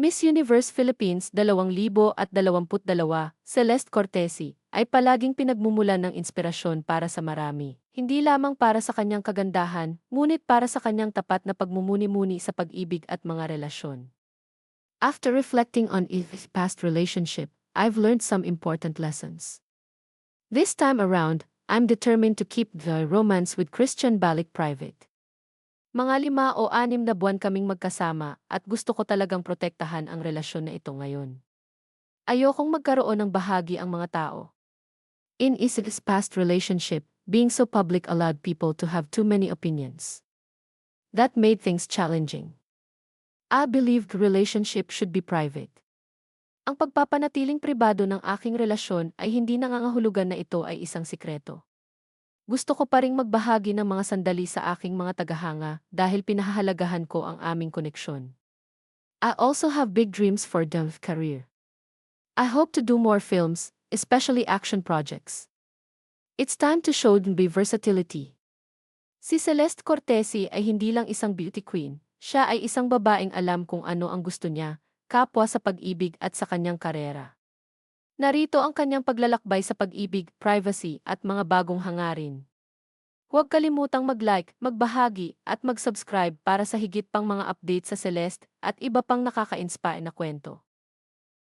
Miss Universe Philippines 2022, Celeste Cortesi, ay palaging pinagmumulan ng inspirasyon para sa marami. Hindi lamang para sa kanyang kagandahan, ngunit para sa kanyang tapat na pagmumuni-muni sa pag-ibig at mga relasyon. After reflecting on his past relationship, I've learned some important lessons. This time around, I'm determined to keep the romance with Christian Balik private. Mga lima o anim na buwan kaming magkasama at gusto ko talagang protektahan ang relasyon na ito ngayon. Ayokong magkaroon ng bahagi ang mga tao. In Isabel's past relationship, being so public allowed people to have too many opinions. That made things challenging. I believed relationship should be private. Ang pagpapanatiling pribado ng aking relasyon ay hindi nangangahulugan na ito ay isang sikreto. Gusto ko pa ring magbahagi ng mga sandali sa aking mga tagahanga dahil pinahahalagahan ko ang aming koneksyon. I also have big dreams for Delph career. I hope to do more films, especially action projects. It's time to show the versatility. Si Celeste Cortesi ay hindi lang isang beauty queen, siya ay isang babaeng alam kung ano ang gusto niya, kapwa sa pag-ibig at sa kanyang karera. Narito ang kanyang paglalakbay sa pag-ibig, privacy, at mga bagong hangarin. Huwag kalimutang mag-like, magbahagi, at mag-subscribe para sa higit pang mga update sa Celeste at iba pang nakaka-inspire na kwento.